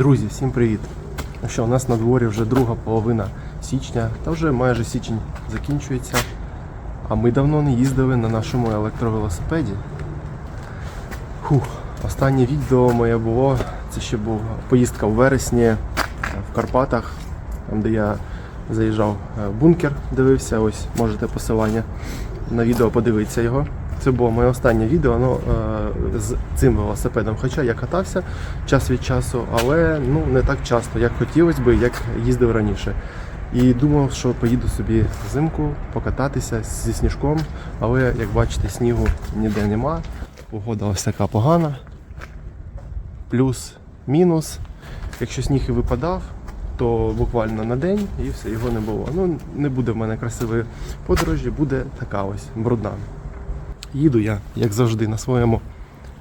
Друзі, всім привіт! Ну що, у нас на дворі вже друга половина січня, та вже майже січень закінчується. А ми давно не їздили на нашому електровелосипеді. Фух, останнє відео моє було, це ще була поїздка у вересні е, в Карпатах, там де я заїжджав е, в бункер, дивився, ось можете посилання на відео подивитися його. Це було моє останнє відео ну, е, з цим велосипедом. Хоча я катався час від часу, але ну, не так часто, як хотілося б, як їздив раніше. І думав, що поїду собі взимку покататися зі сніжком, але як бачите, снігу ніде нема. Погода ось така погана. Плюс, мінус. Якщо сніг і випадав, то буквально на день і все, його не було. Ну, не буде в мене красивої подорожі, буде така ось брудна. Їду я, як завжди, на своєму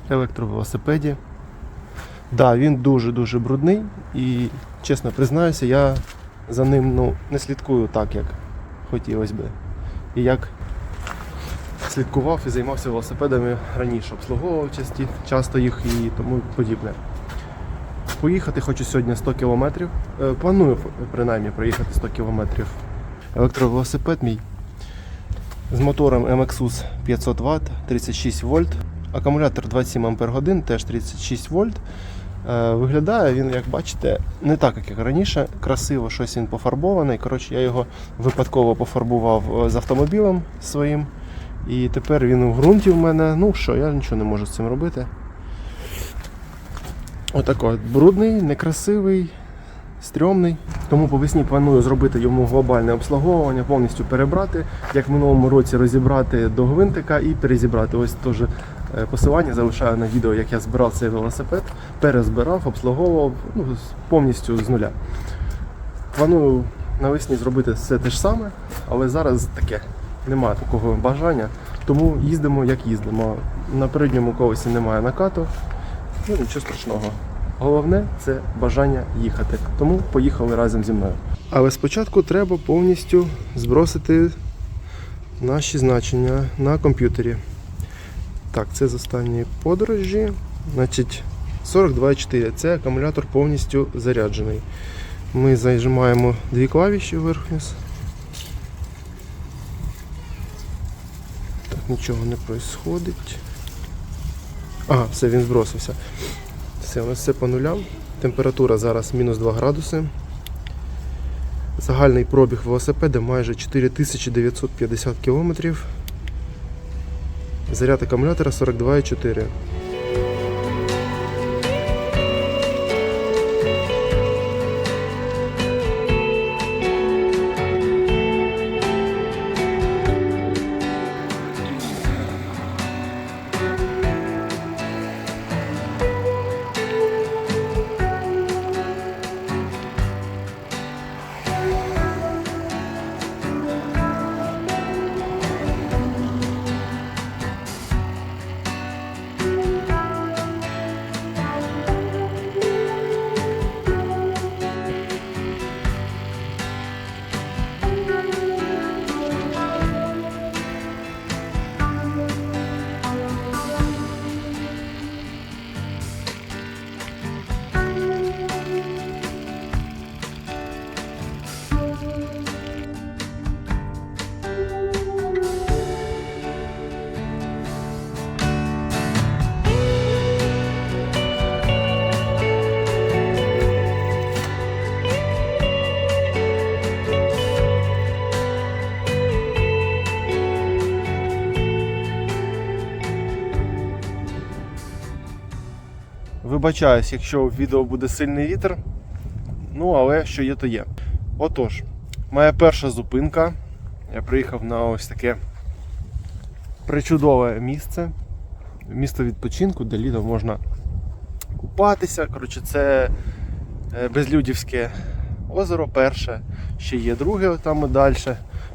електровелосипеді. Да, він дуже-дуже брудний і, чесно признаюся, я за ним ну, не слідкую так, як хотілося би. І як слідкував і займався велосипедами раніше, обслуговував часті, часто їх і тому подібне. Поїхати хочу сьогодні 100 кілометрів. Е, Планую принаймні проїхати 100 кілометрів. Електровелосипед мій з мотором MXUS 500 Вт, 36 вольт. Акумулятор 27 Ах, теж 36 вольт. Е, Виглядає він, як бачите, не так, як раніше. Красиво щось він пофарбований. Коротше, я його випадково пофарбував е, з автомобілем своїм. І тепер він у ґрунті в мене. Ну що, я нічого не можу з цим робити. Отако, брудний, некрасивий, стрьомний. Тому по весні планую зробити йому глобальне обслуговування, повністю перебрати, як в минулому році розібрати до гвинтика і перезібрати. Ось теж е, посилання залишаю на відео, як я збирав цей велосипед, перезбирав, обслуговував ну, повністю з нуля. Планую навесні зробити все те ж саме, але зараз таке немає такого бажання. Тому їздимо як їздимо. На передньому колесі немає накату, ну нічого страшного. Головне це бажання їхати. Тому поїхали разом зі мною. Але спочатку треба повністю збросити наші значення на комп'ютері. Так, це з останньої подорожі. Значить, 42,4. Це акумулятор повністю заряджений. Ми зажимаємо дві клавіші вверх-вниз. Так, нічого не відбувається. Ага, все, він збросився. Все, у нас все по нулям. Температура зараз мінус 2 градуси. Загальний пробіг велосипеда майже 4950 км. Заряд акумулятора 42,4. Вибачаюсь, якщо в відео буде сильний вітер. Ну, але що є, то є. Отож, моя перша зупинка. Я приїхав на ось таке причудове місце. Місто відпочинку, де літом можна купатися. Коротше, це е, Безлюдівське озеро перше. Ще є друге там і далі,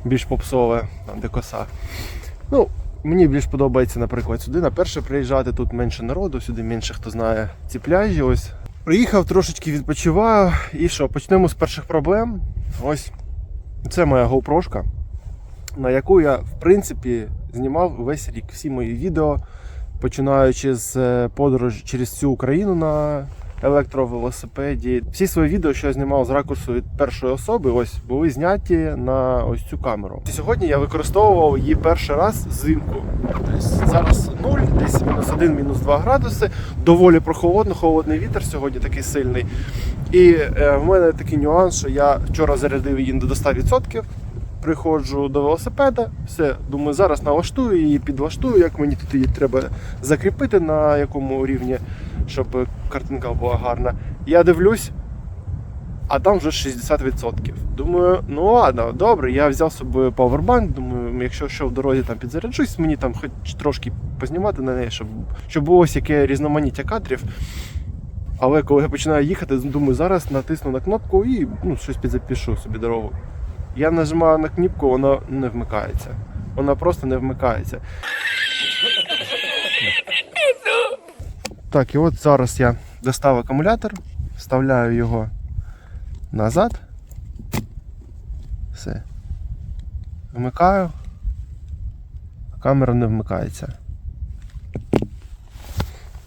більш попсове, там де коса. Ну, Мені більш подобається, наприклад, сюди на перше приїжджати, тут менше народу, сюди менше хто знає ці пляжі. Ось. Приїхав, трошечки відпочиваю. І що, почнемо з перших проблем. Ось це моя GoPro, на яку я, в принципі, знімав весь рік. Всі мої відео, починаючи з е, подорожі через всю Україну на електровелосипеді. Всі свої відео, що я знімав з ракурсу від першої особи, ось були зняті на ось цю камеру. Сьогодні я використовував її перший раз взимку. Тобто зараз 0, десь мінус 1, мінус 2 градуси. Доволі прохолодно, холодний вітер сьогодні такий сильний. І е, в мене такий нюанс, що я вчора зарядив її до 100%. Приходжу до велосипеда, все, думаю, зараз налаштую її, підлаштую, як мені тут її треба закріпити, на якому рівні, щоб картинка була гарна. Я дивлюсь, а там вже 60%. Думаю, ну ладно, добре, я взяв з собою павербанк, думаю, якщо що в дорозі там підзаряджусь, мені там хоч трошки познімати на неї, щоб, щоб було ось яке різноманіття кадрів. Але коли я починаю їхати, думаю, зараз натисну на кнопку і ну, щось підзапишу собі дорогу. Я нажимаю на кнопку, вона не вмикається. Вона просто не вмикається. Так, і от зараз я достав акумулятор, вставляю його назад. Все. Вмикаю. Камера не вмикається.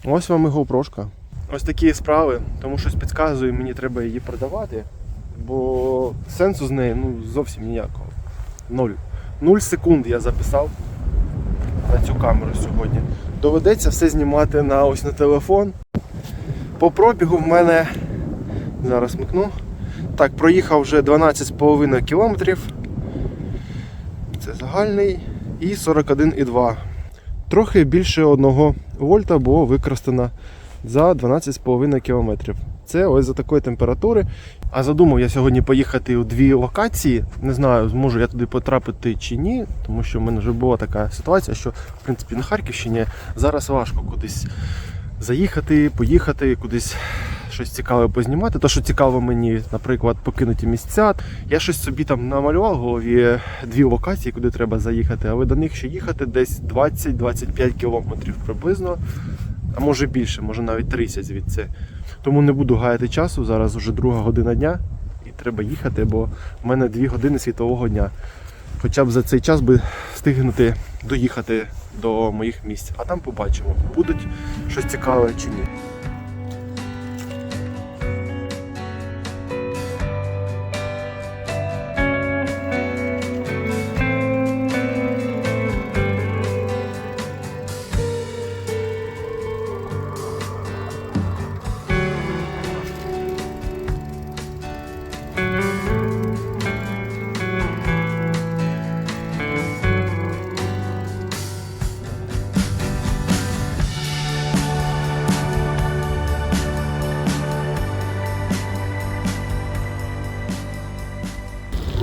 Ось вам і GoPro. Ось такі справи, тому щось підказує, мені треба її продавати, бо сенсу з нею ну, зовсім ніякого. Нуль. Нуль секунд я записав на цю камеру сьогодні. Доведеться все знімати на ось на телефон. По пробігу в мене зараз микну. Так, проїхав вже 12,5 кілометрів. Це загальний. І 41,2. Трохи більше 1 вольта було використано за 12,5 кілометрів. Це ось за такої температури. А задумав я сьогодні поїхати у дві локації. Не знаю, зможу я туди потрапити чи ні, тому що в мене вже була така ситуація, що в принципі на Харківщині зараз важко кудись заїхати, поїхати, кудись щось цікаве познімати. То, що цікаво мені, наприклад, покинуті місця. Я щось собі там намалював в голові дві локації, куди треба заїхати, але до них ще їхати десь 20-25 кілометрів приблизно. А може більше, може навіть 30 звідси. Тому не буду гаяти часу. Зараз вже друга година дня і треба їхати, бо в мене дві години світового дня. Хоча б за цей час би встигнути доїхати до моїх місць. А там побачимо, будуть щось цікаве чи ні.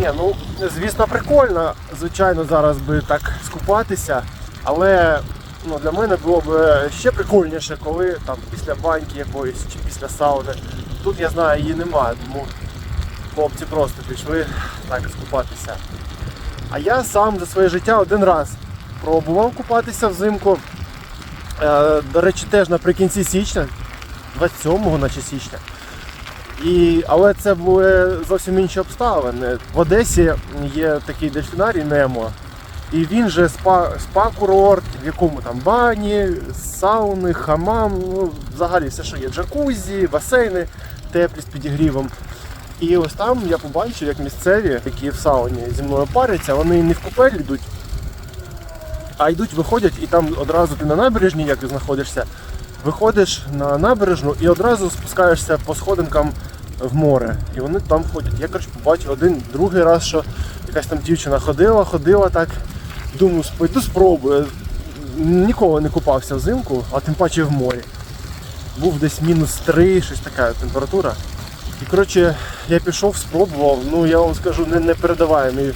Ні, ну звісно, прикольно. Звичайно, зараз би так скупатися, але ну, для мене було б ще прикольніше, коли там після баньки якоїсь чи після сауни. Тут я знаю, її немає, тому хлопці просто пішли так скупатися. А я сам за своє життя один раз пробував купатися взимку. Е, до речі, теж наприкінці січня, 27-го наче січня. І, але це були зовсім інші обставини. В Одесі є такий дельфінарій Немо, і він же спа, спа-курорт, в якому там бані, сауни, хамам, ну, взагалі все, що є, джакузі, басейни теплі з підігрівом. І ось там я побачив, як місцеві, які в сауні зі мною паряться, вони не в купель йдуть, а йдуть, виходять, і там одразу ти на набережній, як ти знаходишся, виходиш на набережну і одразу спускаєшся по сходинкам в море. І вони там ходять. Я коротше, побачив один, другий раз, що якась там дівчина ходила, ходила так. Думаю, пойду спробую. Ніколи не купався взимку, а тим паче в морі. Був десь мінус 3, щось така температура. І коротше, я пішов, спробував, ну я вам скажу, не, не передаваємі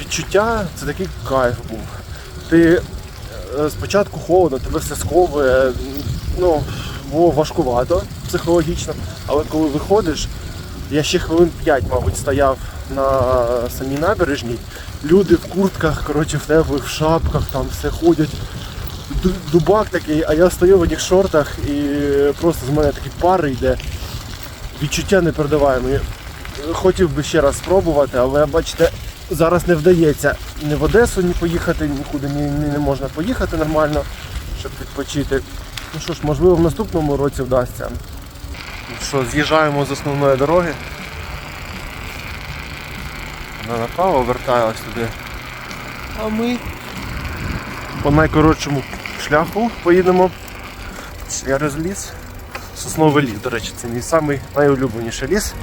відчуття, це такий кайф був. Ти е, спочатку холодно, тебе все сковує, ну, було важкувато психологічно, але коли виходиш, я ще хвилин 5, мабуть, стояв на самій набережній. Люди в куртках, коротше, в теплих в шапках, там все ходять. Дубак такий, а я стою в одних шортах і просто з мене такий пар йде. Відчуття непередаваємі. Хотів би ще раз спробувати, але бачите, зараз не вдається ні в Одесу ні поїхати, нікуди ні, ні не можна поїхати нормально, щоб відпочити. Ну що ж, можливо, в наступному році вдасться. що з'їжджаємо з основної дороги. Вона направо вертає ось туди. А ми по найкоротшому шляху поїдемо через ліс. Сосновий ліс, до речі, це мій самий найулюбленіший ліс.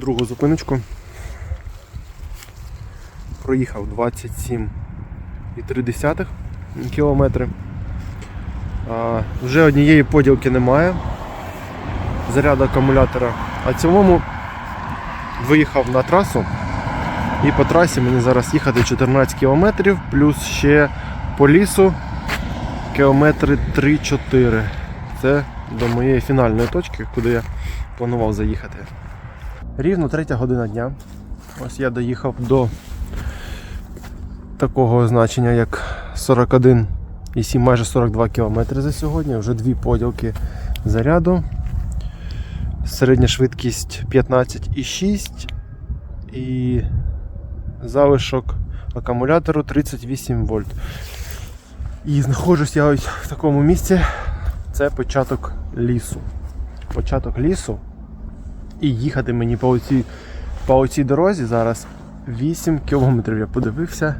Другу зупиночку. Проїхав 27,3 кілометри. А, вже однієї поділки немає. Заряду акумулятора. А цілому виїхав на трасу. І по трасі мені зараз їхати 14 кілометрів, плюс ще по лісу кілометри 3-4. Це до моєї фінальної точки, куди я планував заїхати. Рівно третя година дня. Ось я доїхав до такого значення, як 41,7, майже 42 км за сьогодні. Вже дві поділки заряду. Середня швидкість 15,6 і залишок акумулятору 38 вольт. І знаходжусь я ось в такому місці. Це початок лісу. Початок лісу. І їхати мені по оцій, по оцій дорозі зараз 8 кілометрів я подивився.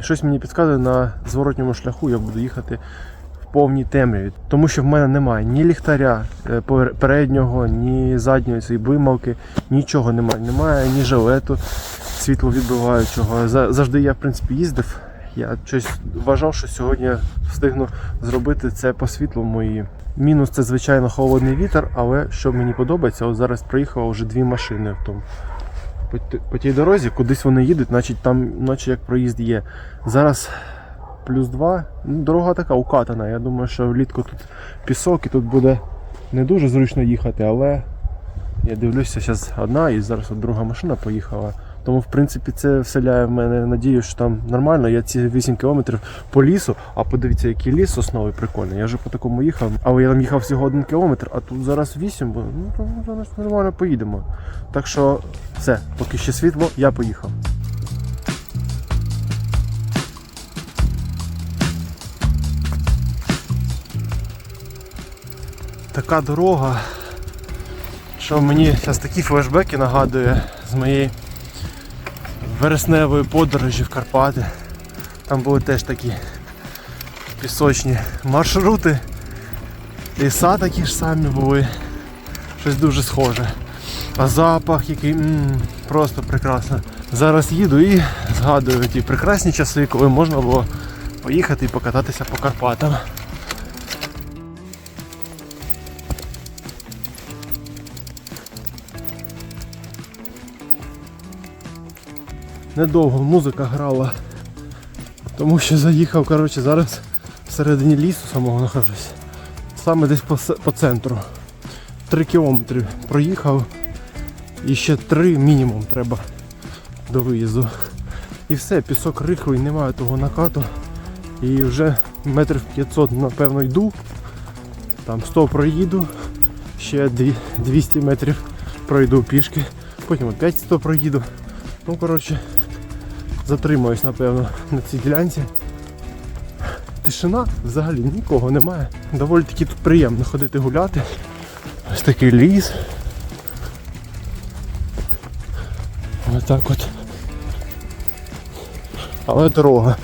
Щось мені підказує на зворотньому шляху я буду їхати в повній темряві. Тому що в мене немає ні ліхтаря е, переднього, ні задньої цієї блималки, нічого немає. Немає ні жилету світловідбиваючого. Завжди я в принципі їздив. Я щось вважав, що сьогодні встигну зробити це по світлому і Мінус це звичайно холодний вітер, але що мені подобається, от зараз проїхало вже дві машини в тому. По, по тій дорозі, кудись вони їдуть, значить там наче як проїзд є. Зараз плюс два. Ну, дорога така укатана. Я думаю, що влітку тут пісок і тут буде не дуже зручно їхати, але я дивлюся, зараз одна і зараз от друга машина поїхала. Тому, в принципі, це вселяє в мене надію, що там нормально. Я ці 8 кілометрів по лісу, а подивіться, який ліс сосновий прикольний. Я вже по такому їхав, але я там їхав всього один кілометр, а тут зараз 8, бо ну то зараз нормально поїдемо. Так що все, поки ще світло, я поїхав. Така дорога, що мені зараз такі флешбеки нагадує з моєї вересневої подорожі в Карпати. Там були теж такі пісочні маршрути. Ліса такі ж самі були. Щось дуже схоже. А запах який м, просто прекрасно. Зараз їду і згадую ті прекрасні часи, коли можна було поїхати і покататися по Карпатам. Недовго музика грала. Тому що заїхав, коротше, зараз всередині лісу самого нахожусь. Саме десь по, по центру. Три кілометри проїхав. І ще три мінімум треба до виїзду. І все, пісок рихлий, немає того накату. І вже метрів 500 напевно йду. Там 100 проїду, ще 200 метрів пройду пішки, потім опять 100 проїду. Ну, коротше, затримаюсь, напевно, на цій ділянці. Тишина взагалі нікого немає. Доволі таки тут приємно ходити гуляти. Ось такий ліс. Ось так от. Але дорога.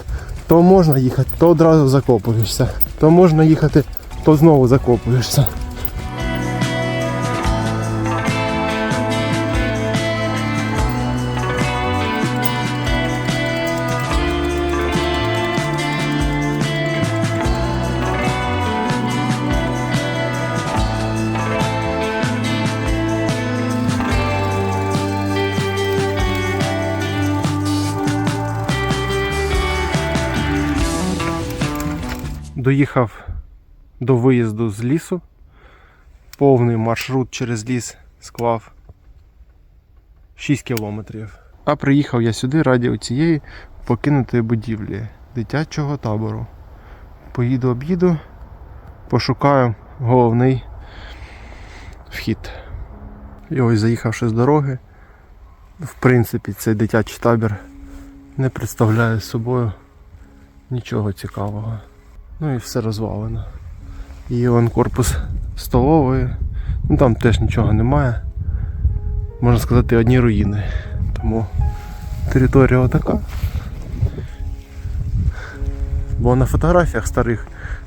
То можна їхати, то одразу закопуєшся. То можна їхати, то знову закопуєшся. Доїхав до виїзду з лісу. повний маршрут через ліс склав 6 кілометрів. А приїхав я сюди раді цієї покинутої будівлі дитячого табору. Поїду об'їду, пошукаю головний вхід. І ось заїхавши з дороги, в принципі, цей дитячий табір не представляє собою нічого цікавого. Ну і все розвалено. І он корпус столової. Ну там теж нічого немає. Можна сказати, одні руїни. Тому територія отака. Бо на фотографіях старих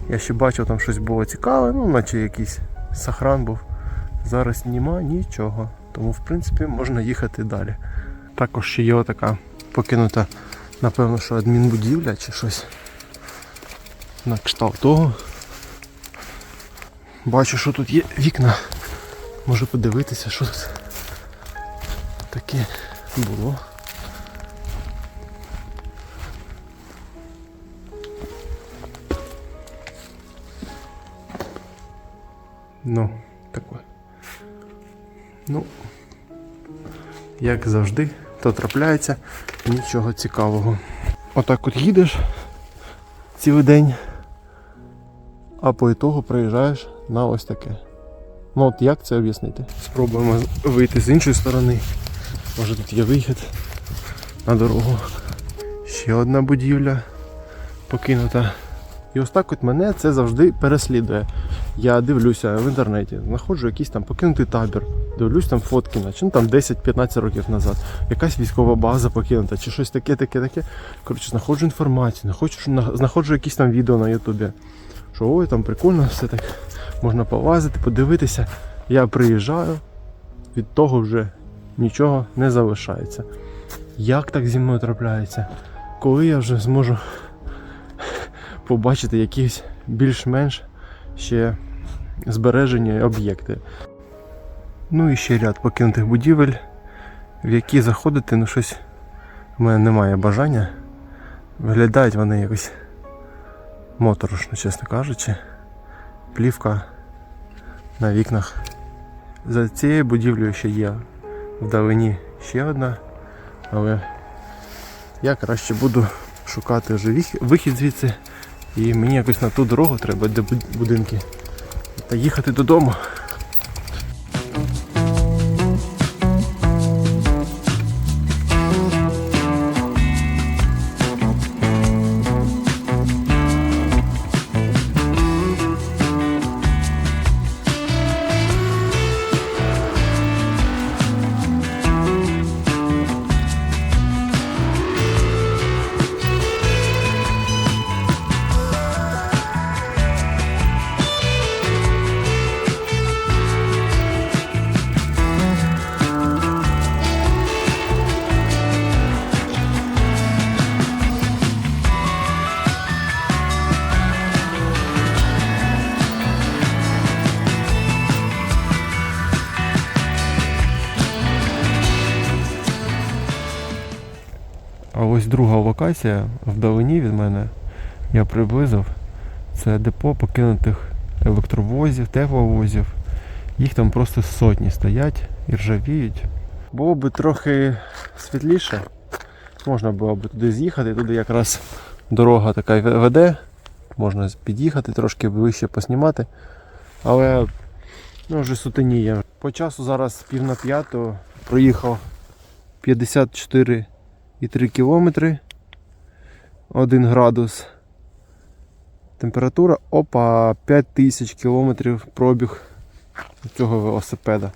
я ще бачив, там щось було цікаве, ну наче якийсь сохран був. Зараз нема нічого. Тому в принципі можна їхати далі. Також ще є така покинута, напевно, що адмінбудівля чи щось. На кшталт того. Бачу, що тут є вікна. Можу подивитися, що тут таке було. Ну, таке. Ну, як завжди, то трапляється нічого цікавого. Отак от їдеш цілий день, а по ітогу приїжджаєш на ось таке. Ну от як це об'яснити? Спробуємо вийти з іншої сторони. Може тут є вихід на дорогу. Ще одна будівля покинута. І ось так от мене це завжди переслідує. Я дивлюся в інтернеті, знаходжу якийсь там покинутий табір, дивлюсь там фотки, наче ну там 10-15 років назад. Якась військова база покинута, чи щось таке, таке, таке. Коротше, знаходжу інформацію, знаходжу, знаходжу якісь там відео на Ютубі. Що ой, там прикольно, все так можна полазити, подивитися. Я приїжджаю, від того вже нічого не залишається. Як так зі мною трапляється? Коли я вже зможу побачити якісь більш-менш ще збережені об'єкти. Ну і ще ряд покинутих будівель, в які заходити, ну щось в мене немає бажання. Виглядають вони якось моторошно, чесно кажучи. Плівка на вікнах. За цією будівлею ще є вдалині ще одна, але я краще буду шукати вже вихід звідси. І мені якось на ту дорогу треба, де будинки. Та їхати додому. Локація вдалині від мене я приблизив. Це депо покинутих електровозів, тепловозів. Їх там просто сотні стоять і ржавіють. Було б трохи світліше. Можна було б туди з'їхати, туди якраз дорога така веде. Можна під'їхати трошки ближче поснімати. Але ну, вже сутеніє. По часу зараз пів на п'яту проїхав 54 і 3 кілометри. 1 градус. Температура, опа, 5000 кілометрів пробіг цього велосипеда.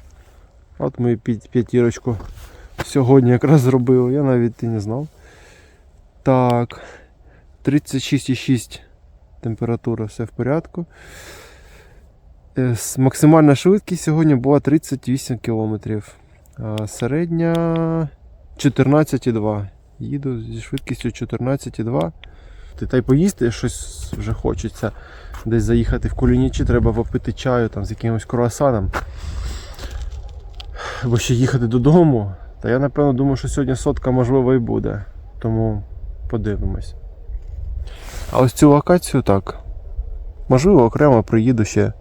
От ми п'ятірочку сьогодні якраз зробили, я навіть і не знав. Так, 36,6 температура, все в порядку. Е, Максимальна швидкість сьогодні була 38 кілометрів. А Середня 14,2. Їду зі швидкістю 14,2. Ти Та й поїсти щось вже хочеться. Десь заїхати в кулінічі, треба попити чаю там з якимось круасаном. Бо ще їхати додому. Та я напевно думаю, що сьогодні сотка можливо і буде. Тому подивимось. А ось цю локацію так. Можливо, окремо приїду ще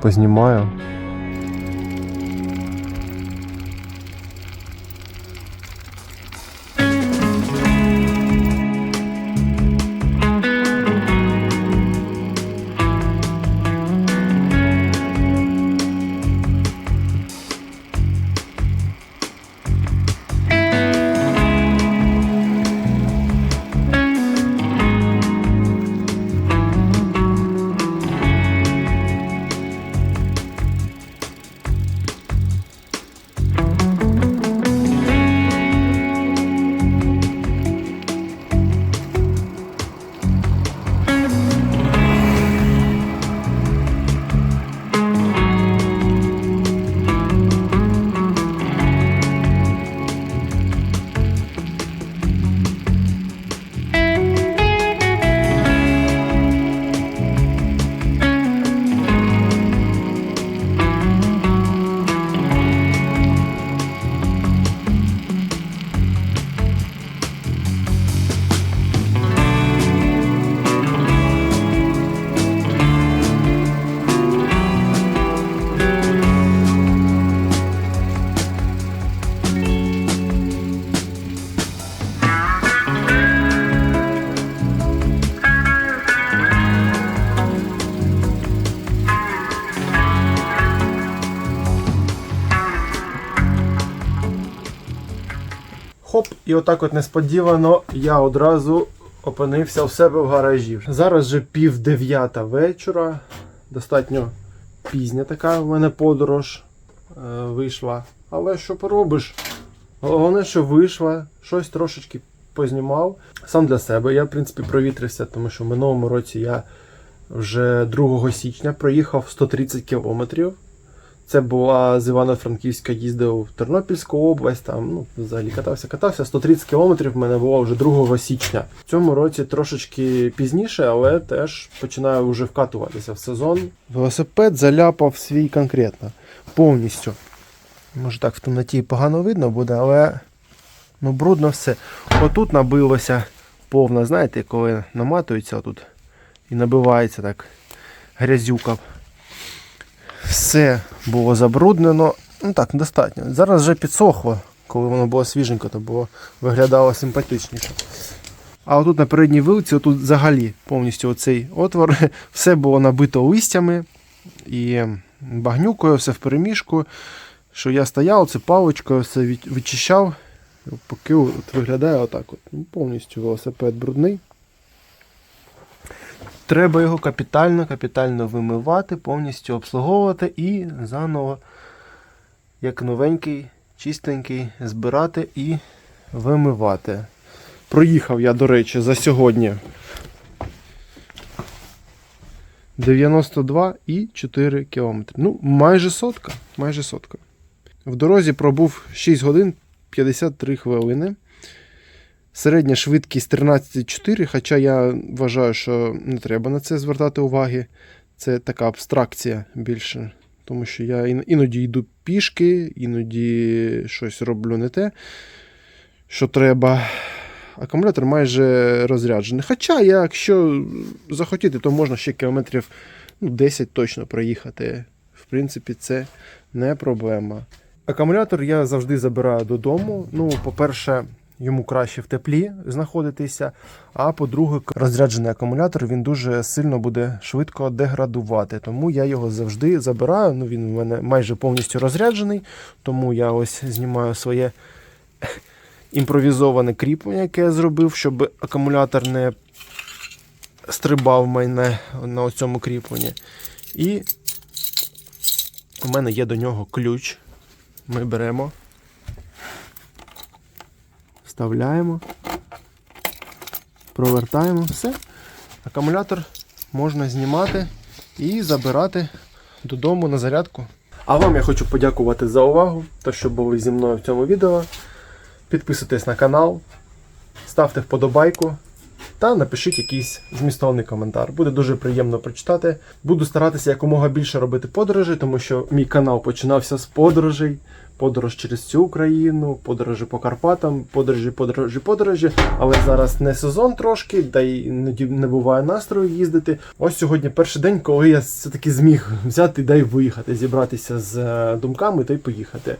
познімаю. І отак от несподівано я одразу опинився в себе в гаражі. Зараз вже пів дев'ята вечора. Достатньо пізня така в мене подорож е, вийшла. Але що поробиш? Головне, що вийшла, щось трошечки познімав. Сам для себе. Я, в принципі, провітрився, тому що в минулому році я вже 2 січня проїхав 130 кілометрів. Це була з Івано-Франківська їздив в Тернопільську область, там ну, взагалі катався, катався. 130 кілометрів в мене було вже 2 січня. В цьому році трошечки пізніше, але теж починаю вже вкатуватися в сезон. Велосипед заляпав свій конкретно, повністю. Може так в темноті погано видно буде, але ну, брудно все. Отут набилося повно, знаєте, коли наматується отут і набивається так грязюка. Все було забруднено. Ну так, достатньо. Зараз вже підсохло. Коли воно було свіженько, то було виглядало симпатичніше. А отут на передній вилці, отут взагалі повністю оцей отвор, все було набито листями і багнюкою, все в переміжку. Що я стояв, це паличкою все від- вичищав, поки от виглядає отак. От. Ну, Повністю велосипед брудний. Треба його капітально, капітально вимивати, повністю обслуговувати і заново, як новенький, чистенький, збирати і вимивати. Проїхав я, до речі, за сьогодні 92,4 км. Ну, майже сотка. Майже сотка. В дорозі пробув 6 годин 53 хвилини. Середня швидкість 13,4, хоча я вважаю, що не треба на це звертати уваги. Це така абстракція більше. Тому що я іноді йду пішки, іноді щось роблю не те, що треба. Акумулятор майже розряджений. Хоча, якщо захотіти, то можна ще кілометрів ну, 10 точно проїхати. В принципі, це не проблема. Акумулятор я завжди забираю додому. Ну, по-перше, йому краще в теплі знаходитися. А по-друге, розряджений акумулятор він дуже сильно буде швидко деградувати. Тому я його завжди забираю. Ну, він у мене майже повністю розряджений, тому я ось знімаю своє імпровізоване кріплення, яке я зробив, щоб акумулятор не стрибав мене на цьому кріпленні. І у мене є до нього ключ. Ми беремо, вставляємо, провертаємо, все. Акумулятор можна знімати і забирати додому на зарядку. А вам я хочу подякувати за увагу, те, що були зі мною в цьому відео. Підписуйтесь на канал, ставте вподобайку та напишіть якийсь змістовний коментар. Буде дуже приємно прочитати. Буду старатися якомога більше робити подорожей, тому що мій канал починався з подорожей. Подорож через цю Україну, подорожі по Карпатам, подорожі, подорожі, подорожі. Але зараз не сезон трошки, та й іноді не буває настрою їздити. Ось сьогодні перший день, коли я все-таки зміг взяти да й виїхати, зібратися з е, думками та й поїхати.